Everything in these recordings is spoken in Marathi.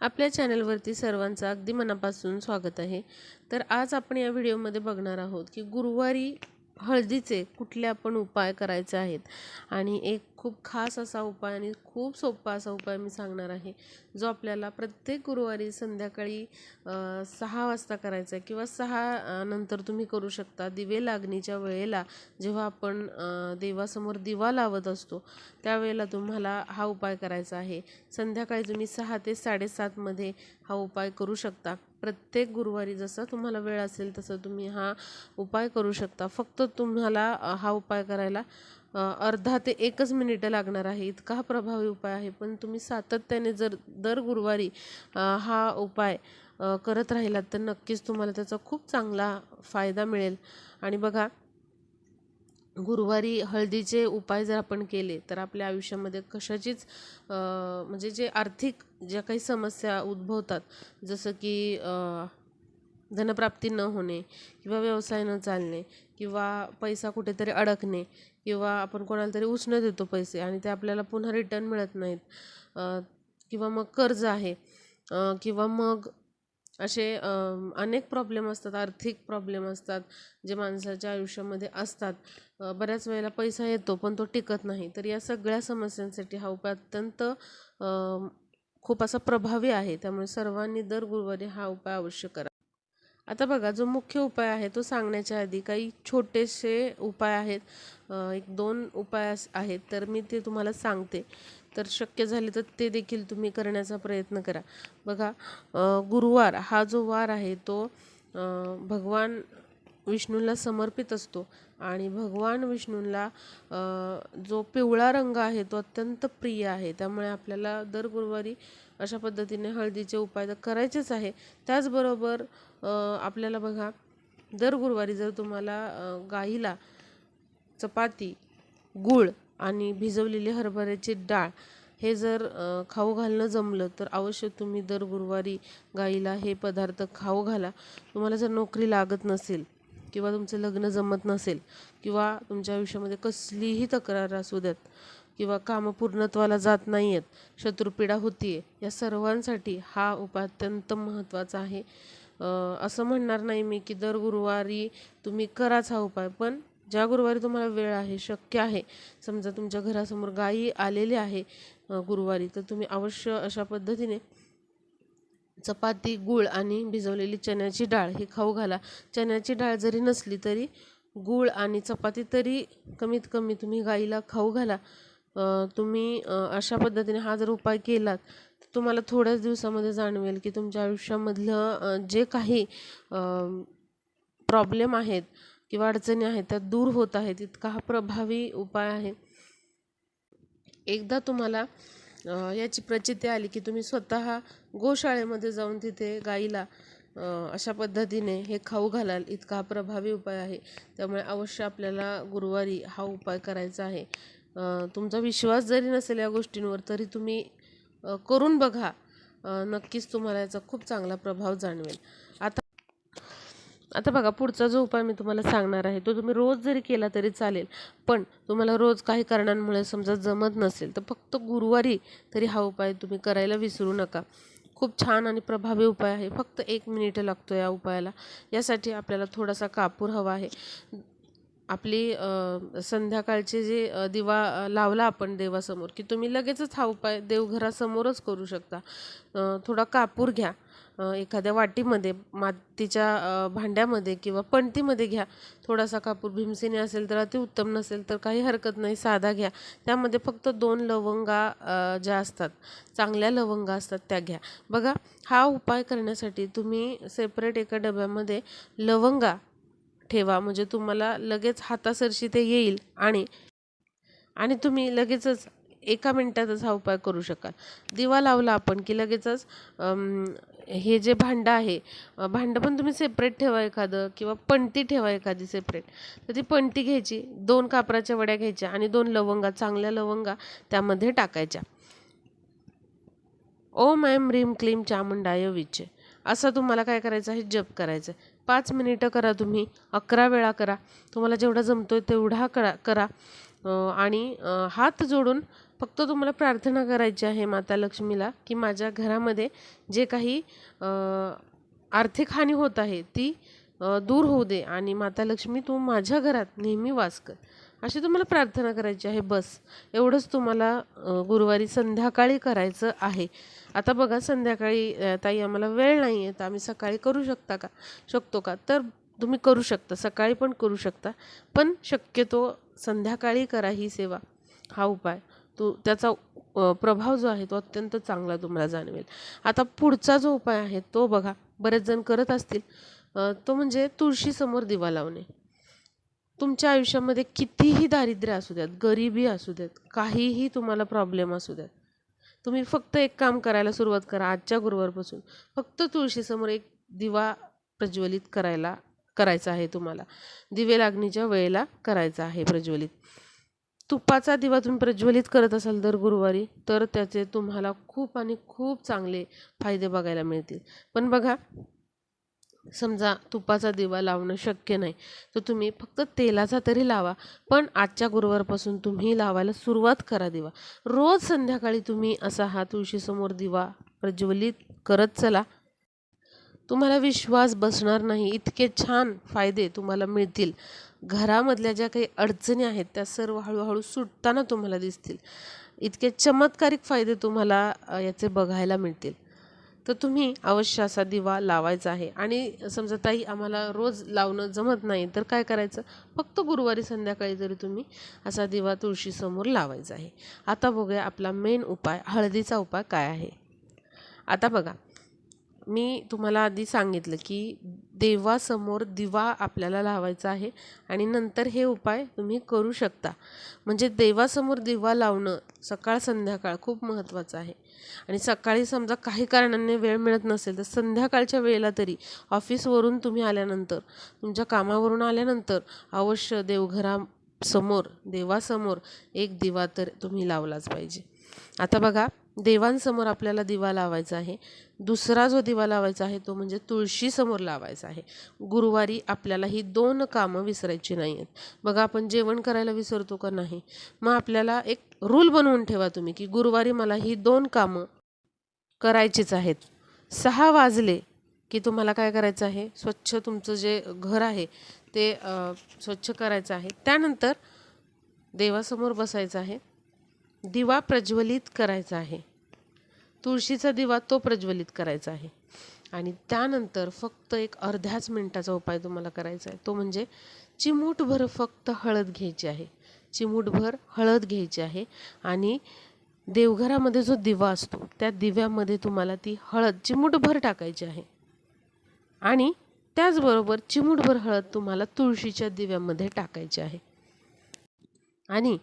आपल्या चॅनलवरती सर्वांचं अगदी मनापासून स्वागत आहे. तर आज आपण या व्हिडिओमध्ये बघणार आहोत की गुरुवारी हळदीचे कुठले आपण उपाय करायचे आहेत आणि एक खूप खास असा उपाय आणि खूप सोपा असा उपाय मी सांगणार आहे जो आपल्याला प्रत्येक गुरुवारी संध्याकाळी सहा वाजता करायचा आहे किंवा सहा नंतर तुम्ही करू शकता. दिवे लागणीच्या वेळेला जेव्हा आपण देवासमोर दिवा लावत असतो त्यावेळेला तुम्हाला हा उपाय करायचा आहे. संध्याकाळी तुम्ही सहा ते साडेसातमध्ये हा उपाय करू शकता. प्रत्येक गुरुवारी जसा तुम्हाला वेळ असेल तसं तुम्ही हा उपाय करू शकता. फक्त तुम्हाला हा उपाय करायला अर्धा ते एकच मिनिटं लागणार आहे. इतका हा प्रभावी उपाय आहे पण तुम्ही सातत्याने जर दर गुरुवारी हा उपाय करत राहिलात तर नक्कीच तुम्हाला त्याचा खूप चांगला फायदा मिळेल. आणि बघा गुरुवारी हळदीचे उपाय जर आपण केले तर आपल्या आयुष्यामध्ये कशाचीच म्हणजे जे आर्थिक ज्या काही समस्या उद्भवतात जसं की धनप्राप्ती न होणे किंवा व्यवसाय न चालणे किंवा पैसा कुठेतरी अडकणे किंवा आपण कोणाला तरी उसनं देतो पैसे आणि ते आपल्याला पुन्हा रिटर्न मिळत नाहीत. किंवा मग कर्ज आहे. किंवा मग असे अनेक प्रॉब्लेम असतात आर्थिक प्रॉब्लेम असतात जे माणसाच्या आयुष्यामध्ये असतात. बऱ्याच वेळेला पैसा येतो पण तो टिकत नाही. तर या सगळ्या समस्यांसाठी हा उपाय अत्यंत खूप असा प्रभावी आहे. त्यामुळे सर्वांनी दर गुरुवारी हा उपाय अवश्य करा. आता बघा जो मुख्य उपाय आहे तो सांगण्याच्या आधी काही छोटेसे उपाय आहेत. एक दोन उपाय आहेत तर मी ते तुम्हाला सांगते. तर शक्य झाले तर ते देखील तुम्ही करण्याचा प्रयत्न करा. बघा गुरुवार हा जो वार आहे तो भगवान विष्णूला समर्पित असतो. आणि भगवान विष्णूला जो पिवळा रंग आहे तो अत्यंत प्रिय आहे. त्यामुळे आपल्याला दर गुरुवारी अशा पद्धतीने हळदीचे उपाय तर करायचेच आहे. त्याचबरोबर आपल्याला बघा दर गुरुवारी जर तुम्हाला गाईला चपाती गूळ आणि भिजवलेले हरभऱ्याची डाळ हे जर खाऊ घालणं जमलं तर अवश्य तुम्ही दर गुरुवारी गाईला हे पदार्थ खाऊ घाला. तुम्हाला जर नोकरी लागत नसेल किंवा तुमचं लग्न जमत नसेल किंवा तुमच्या आयुष्यामध्ये कसलीही तक्रार असू द्यात किंवा कामं पूर्णत्वाला जात नाही आहेत शत्रुपीडा होतीये या सर्वांसाठी हा उपाय अत्यंत महत्त्वाचा आहे. असं म्हणणार नाही मी की दर गुरुवारी तुम्ही कराच हा उपाय पण ज्या गुरुवारी तुम्हाला वेळ आहे शक्य आहे समजा तुमच्या घरासमोर गायी आलेली आहे गुरुवारी तर तुम्ही अवश्य अशा पद्धतीने चपाती गूळ आणि भिजवलेली चण्याची डाळ ही खाऊ घाला. चण्याची डाळ जरी नसली तरी गूळ आणि चपाती तरी कमीत कमी तुम्ही गाईला खाऊ घाला. तुम्ही अशा पद्धतीने हा जर उपाय केलात तुम्हाला थोड्याच दिवसामध्ये जाणवेल की तुमच्या आयुष्यामधलं जे काही प्रॉब्लेम आहेत किंवा अडचणी आहेत त्या दूर होत आहेत इतका हा प्रभावी उपाय आहे. एकदा तुम्हाला याची प्रचिती आली की तुम्ही स्वतः गोशाळेमध्ये जाऊन तिथे गाईला अशा पद्धतीने हे खाऊ घालाल इतका हा प्रभावी उपाय आहे. त्यामुळे अवश्य आपल्याला गुरुवारी हा उपाय करायचा आहे. तुमचा विश्वास जरी नसेल या गोष्टींवर तरी तुम्ही करून बघा. नक्कीच तुम्हाला याचा खूप चांगला प्रभाव जाणवेल. आता आता बघा पुढचा जो उपाय मी तुम्हाला सांगणार आहे तो तुम्ही रोज जरी केला तरी चालेल पण तुम्हाला रोज काही कारणांमुळे समजा जमत नसेल तर फक्त गुरुवारी तरी हा उपाय तुम्ही करायला विसरू नका. खूप छान आणि प्रभावी उपाय आहे. फक्त एक मिनिट लागतो या उपायाला. यासाठी आपल्याला थोडासा कापूर हवा आहे. आपली संध्याकाळचे जे दिवा लावला आपण देवासमोर की तुम्ही लगेचच हा उपाय देवघरासमोरच करू शकता. थोडा कापूर घ्या. एखाद्या वाटीमध्ये मातीच्या भांड्यामध्ये किंवा पणतीमध्ये घ्या. थोडासा कापूर भीमसेनी असेल तर अतिउत्तम नसेल तर काही हरकत नाही साधा घ्या. त्यामध्ये फक्त दोन लवंगा ज्या असतात चांगल्या लवंगा असतात त्या घ्या. बघा हा उपाय करण्यासाठी तुम्ही सेपरेट एका डब्यामध्ये लवंगा ठेवा. म्हणजे तुम्हाला लगेच हातासरशी ते येईल आणि आणि तुम्ही लगेचच एका मिनटातच हा उपाय करू शकाल. दिवा लावला आपण की लगेचच हे जे भांडं आहे भांडं पण तुम्ही सेपरेट ठेवा एखादं किंवा पणती ठेवा एखादी सेपरेट तर ती पणती घ्यायची दोन कापराच्या वड्या घ्यायच्या आणि दोन लवंगा चांगल्या लवंगा त्यामध्ये टाकायच्या. ओम ऐम रीम क्लीम चामुंडाय विचे असं तुम्हाला काय करायचं आहे? जप करायचं आहे. पाच मिनिटं करा तुम्ही अकरा वेळा करा. तुम्हाला जेवढा जमतो आहे तेवढा करा करा. आणि हात जोडून फक्त तुम्हाला प्रार्थना करायची आहे माता लक्ष्मीला की माझ्या घरामध्ये जे काही आर्थिक हानी होत आहे ती दूर होऊ दे आणि माता लक्ष्मी तू माझ्या घरात नेहमी वास कर. अशी तुम्हाला प्रार्थना करायची आहे बस. एवढंच तुम्हाला गुरुवारी संध्याकाळी करायचं आहे. आता बघा संध्याकाळी ताई आम्हाला वेळ नाही आहे तर आम्ही सकाळी करू शकता का? शकतो का? तर तुम्ही करू शकता सकाळी पण करू शकता. पण शक्यतो संध्याकाळी करा ही सेवा. हा उपाय. तो त्याचा प्रभाव जो आहे तो अत्यंत चांगला तुम्हाला जाणवेल. आता पुढचा जो उपाय आहे तो बघा. बरेच जण करत असतील. तो म्हणजे तुळशीसमोर दिवा लावणे. तुमच्या आयुष्यामध्ये कितीही दारिद्र्य असू द्यात गरिबी असू द्यात काहीही तुम्हाला प्रॉब्लेम असू द्यात तुम्ही फक्त एक काम करायला सुरुवात करा आजच्या गुरुवारपासून. फक्त तुळशीसमोर एक दिवा प्रज्वलित करायला करायचा आहे तुम्हाला. दिवे लागणीच्या वेळेला करायचा आहे प्रज्वलित. तुपाचा दिवा तुम्ही प्रज्वलित करत असाल दर गुरुवारी तर त्याचे तुम्हाला खूप आणि खूप चांगले फायदे बघायला मिळतील. पण बघा समजा तुपाचा दिवा लावणं शक्य नाही तर तुम्ही फक्त तेलाचा तरी लावा. पण आजच्या गुरुवारपासून तुम्ही लावायला सुरुवात करा दिवा. रोज संध्याकाळी तुम्ही असा हा तुळशीसमोर दिवा प्रज्वलित करत चला. तुम्हाला विश्वास बसणार नाही इतके छान फायदे तुम्हाला मिळतील. घरामधल्या ज्या काही अडचणी आहेत त्या सर्व हळूहळू सुटताना तुम्हाला दिसतील. इतके चमत्कारिक फायदे तुम्हाला याचे बघायला मिळतील. तर तुम्ही अवश्य असा दिवा लावायचा आहे. आणि समजा ताई आम्हाला रोज लावणं जमत नाही तर काय करायचं? फक्त गुरुवारी संध्याकाळी जरी तुम्ही असा दिवा तुळशीसमोर लावायचा आहे. आता बघूया आपला मेन उपाय हळदीचा उपाय काय आहे? आता बघा. मी तुम्हाला आधी सांगितलं की देवासमोर दिवा आपल्याला लावायचा आहे आणि नंतर हे उपाय तुम्ही करू शकता. म्हणजे देवासमोर दिवा लावणं सकाळ संध्याकाळ खूप महत्त्वाचं आहे. आणि सकाळी समजा काही कारणाने वेळ मिळत नसेल तर संध्याकाळच्या वेळेला तरी ऑफिसवरून तुम्ही आल्यानंतर तुमच्या कामावरून आल्यानंतर अवश्य देवघरासमोर देवासमोर एक दिवा तर तुम्ही लावलाच पाहिजे. आता बघा देवांसमोर आपल्याला दिवा लावायचा आहे. दुसरा जो दिवा लावायचा आहे तो म्हणजे तुळशीसमोर लावायचा आहे. गुरुवारी आपल्याला ही दोन कामं विसरायची नाही आहेत बघा आपण जेवण करायला विसरतो का नाही? मग आपल्याला एक रूल बनवून ठेवा तुम्ही की गुरुवारी मला ही दोन कामं करायचीच आहेत. सहा वाजले की तुम्हाला काय करायचं आहे? स्वच्छ तुमचं जे घर आहे ते स्वच्छ करायचं आहे. त्यानंतर देवासमोर बसायचं आहे. दिवा प्रज्वलित करायचा आहे. तुळशीचा दिवा तो प्रज्वलित करायचा आहे. आणि त्यानंतर फक्त एक अर्ध्याच मिनिटाचा उपाय तुम्हाला करायचा आहे. तो म्हणजे चिमूटभर फक्त हळद घ्यायची आहे. चिमूटभर हळद घ्यायची आहे. आणि देवघरामध्ये जो दिवा असतो त्या दिव्यामध्ये तुम्हाला ती हळद चिमूटभर टाकायची आहे. आणि त्याचबरोबर चिमूटभर हळद तुम्हाला तुळशीच्या दिव्यामध्ये टाकायची आहे. आणि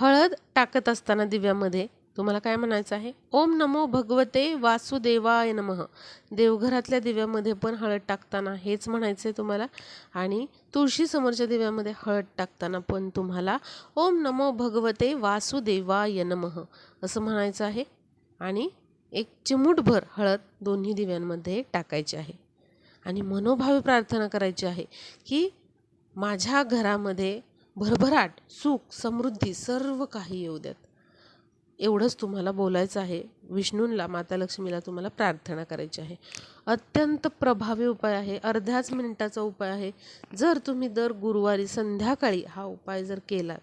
हळद टाकत असताना दिव्यामध्ये तुम्हाला काय म्हणायचं आहे? ओम नमो भगवते वासुदेवाय नमः. देवघरातल्या दिव्यामध्ये पण हळद टाकताना हेच म्हणायचं आहे तुम्हाला. आणि तुळशीसमोरच्या दिव्यामध्ये हळद टाकताना पण तुम्हाला ओम नमो भगवते वासुदेवाय नमः असं म्हणायचं आहे. आणि एक चिमूटभर हळद दोन्ही दिव्यांमध्ये टाकायची आहे. आणि मनोभावी प्रार्थना करायची आहे की माझ्या घरामध्ये भरभराट सुख समृद्धी सर्व काही येऊ द्यात एवढंच तुम्हाला बोलायचं आहे. विष्णूंला माता लक्ष्मीला तुम्हाला प्रार्थना करायची आहे. अत्यंत प्रभावी उपाय आहे. अर्ध्याच मिनिटाचा उपाय आहे. जर तुम्ही दर गुरुवारी संध्याकाळी हा उपाय जर केलात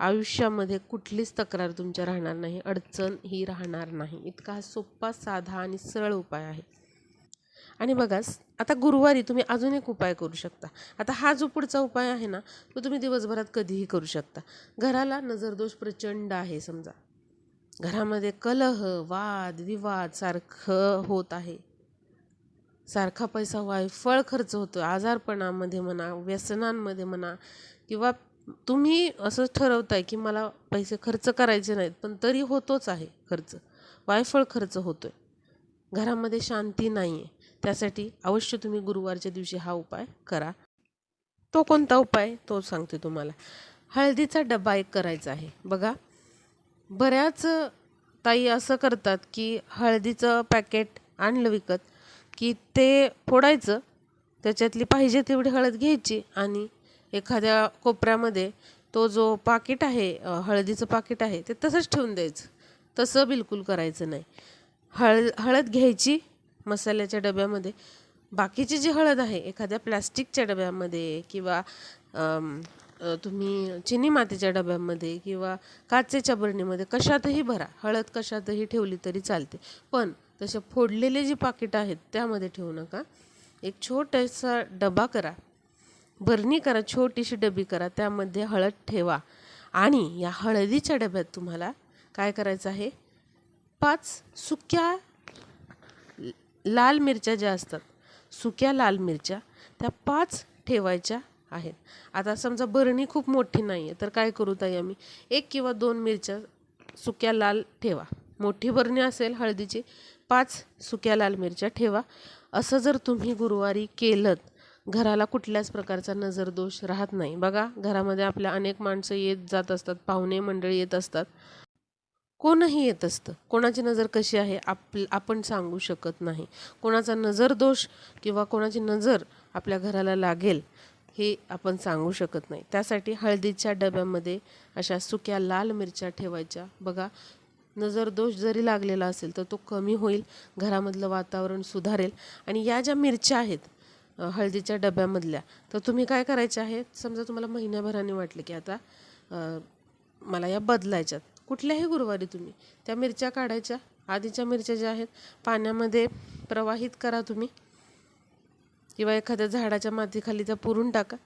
आयुष्यामध्ये कुठलीच तक्रार तुमच्या राहणार नाही. अडचण ही राहणार नाही. इतका हा सोपा साधा आणि सरळ उपाय आहे. आणि बघा आता गुरुवारी तुम्ही अजून एक उपाय करू शकता. आता हा जो पुढचा उपाय आहे ना तो तुम्ही दिवसभरात कधीही करू शकता. घराला नजरदोष प्रचंड आहे समजा. घरामध्ये कलह वाद विवाद सारखं होत आहे. सारखा पैसा वायफळ खर्च होतो आजारपणामध्ये म्हणा व्यसनांमध्ये म्हणा किंवा तुम्ही असं ठरवताय की मला पैसे खर्च करायचे नाहीत पण तरी होतोच आहे खर्च. वायफळ खर्च होतोय. घरामध्ये शांती नाही आहे त्यासाठी अवश्य तुम्ही गुरुवारच्या दिवशी हा उपाय करा. तो कोणता उपाय? तो सांगते तुम्हाला. हळदीचा डबा एक करायचा आहे. बघा बऱ्याच ताई असं करतात की हळदीचं पॅकेट आणलं विकत की ते फोडायचं त्याच्यातली पाहिजे तेवढी हळद घ्यायची आणि एखाद्या कोपऱ्यामध्ये तो जो पाकिट आहे हळदीचं पाकिट आहे ते तसंच ठेवून द्यायचं. तसं बिलकुल करायचं नाही. हळद हळद घ्यायची मसाल्याच्या डब्यामध्ये. बाकीची जी हळद आहे एखाद्या प्लॅस्टिकच्या डब्यामध्ये किंवा तुम्ही चिनी मातीच्या डब्यामध्ये किंवा काचेच्या बरणीमध्ये कशातही भरा. हळद कशातही ठेवली तरी चालते. पण तसे फोडलेले जी पाकिटं आहेत त्यामध्ये ठेवू नका. एक छोटासा डबा करा. बरणी करा छोटीशी डबी करा. त्यामध्ये हळद ठेवा. आणि या हळदीच्या डब्यात तुम्हाला काय करायचं आहे? पाच सुक्या लाल मिरच्या ज्या असतात सुक्या लाल मिरच्या त्या पाच ठेवायच्या आहेत. आता समजा बरणी खूप मोठी नाही आहे तर काय करू ताई आम्ही? एक किंवा दोन मिरच्या सुक्या लाल ठेवा. मोठी बरणी असेल हळदीची पाच सुक्या लाल मिरच्या ठेवा. असं जर तुम्ही गुरुवारी केलं घराला कुठल्याच प्रकारचा नजरदोष राहत नाही. बघा घरामध्ये आपल्या अनेक माणसं येत जात असतात पाहुणे मंडळी येत असतात. कोणही येत असतं. कोणाची नजर कशी आहे आप आपण सांगू शकत नाही. कोणाचा नजर दोष किंवा कोणाची नजर आपल्या घराला लागेल हे आपण सांगू शकत नाही. त्यासाठी हळदीच्या डब्यामध्ये अशा सुक्या लाल मिरच्या ठेवायच्या. बघा नजर दोष जरी लागलेला असेल तर तो कमी होईल घरामधलं वातावरण सुधारेल. आणि या ज्या मिरच्या आहेत हळदीच्या डब्यामधल्या तर तुम्ही काय करायच्या आहे समजा तुम्हाला महिन्याभराने वाटलं की आता मला या बदलायच्यात. कुठल्याही गुरुवारी तुम्ही त्या मिरच्या काढायच्या. आधीच्या मिरच्या ज्या आहेत पाण्यामध्ये प्रवाहित करा तुम्ही. किंवा एखाद्या झाडाच्या मातीखाली त्या पुरून टाका.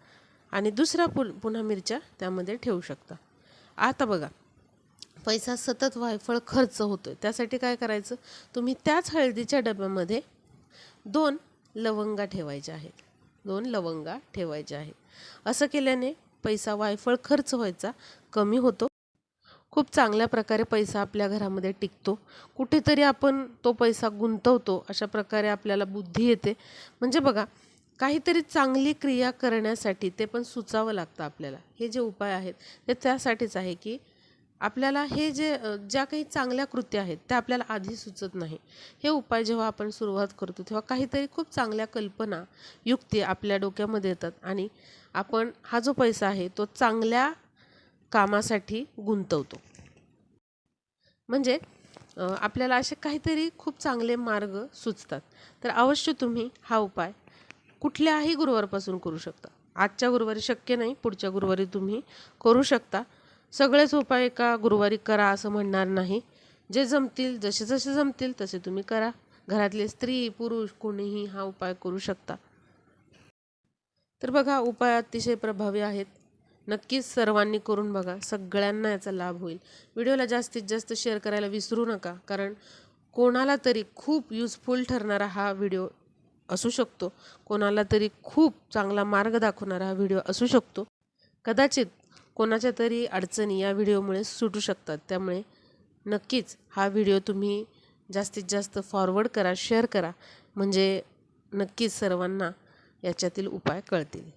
आणि दुसऱ्या पु पुन्हा मिरच्या त्यामध्ये ठेवू शकता. आता बघा पैसा सतत वायफळ खर्च होतो आहे त्यासाठी काय करायचं? तुम्ही त्याच हळदीच्या डब्यामध्ये दोन लवंगा ठेवायच्या आहेत. दोन लवंगा ठेवायच्या आहेत. असं केल्याने पैसा वायफळ खर्च व्हायचा कमी होतो. खूप चांगल्या प्रकारे पैसा आपल्या घरामध्ये टिकतो. कुठेतरी आपण तो पैसा गुंतवतो अशा प्रकारे आपल्याला बुद्धी येते. म्हणजे बघा काहीतरी चांगली क्रिया करण्यासाठी ते पण सुचावं लागतं आपल्याला. हे जे उपाय आहेत ते त्यासाठीच आहे की आपल्याला हे जे ज्या काही चांगल्या कृत्या आहेत त्या आपल्याला आधी सुचत नाही. हे उपाय जेव्हा आपण सुरुवात करतो तेव्हा काहीतरी खूप चांगल्या कल्पना युक्ती आपल्या डोक्यामध्ये येतात. आणि आपण हा जो पैसा आहे तो चांगल्या कामासाठी गुंतवतो. म्हणजे आपल्याला असे काहीतरी खूप चांगले मार्ग सुचतात. तर अवश्य तुम्ही हा उपाय कुठल्याही गुरुवारपासून करू शकता. आजच्या गुरुवारी शक्य नाही पुढच्या गुरुवारी तुम्ही करू शकता. सगळेच उपाय एका गुरुवारी करा असं म्हणणार नाही. जे जमतील जसे जसे जमतील तसे तुम्ही करा. घरातले स्त्री पुरुष कोणीही हा उपाय करू शकता. तर बघा उपाय अतिशय प्रभावी आहेत. नक्कीच सर्वांनी करून बघा सगळ्यांना याचा लाभ होईल. व्हिडिओला जास्तीत जास्त शेअर करायला विसरू नका कारण कोणाला तरी खूप युजफुल ठरणारा हा व्हिडिओ असू शकतो. कोणाला तरी खूप चांगला मार्ग दाखवणारा हा व्हिडिओ असू शकतो. कदाचित कोणाच्या तरी अडचणी या व्हिडिओमुळे सुटू शकतात. त्यामुळे नक्कीच हा व्हिडिओ तुम्ही जास्तीत जास्त फॉरवर्ड करा शेअर करा. म्हणजे नक्कीच सर्वांना याच्यातील उपाय कळतील.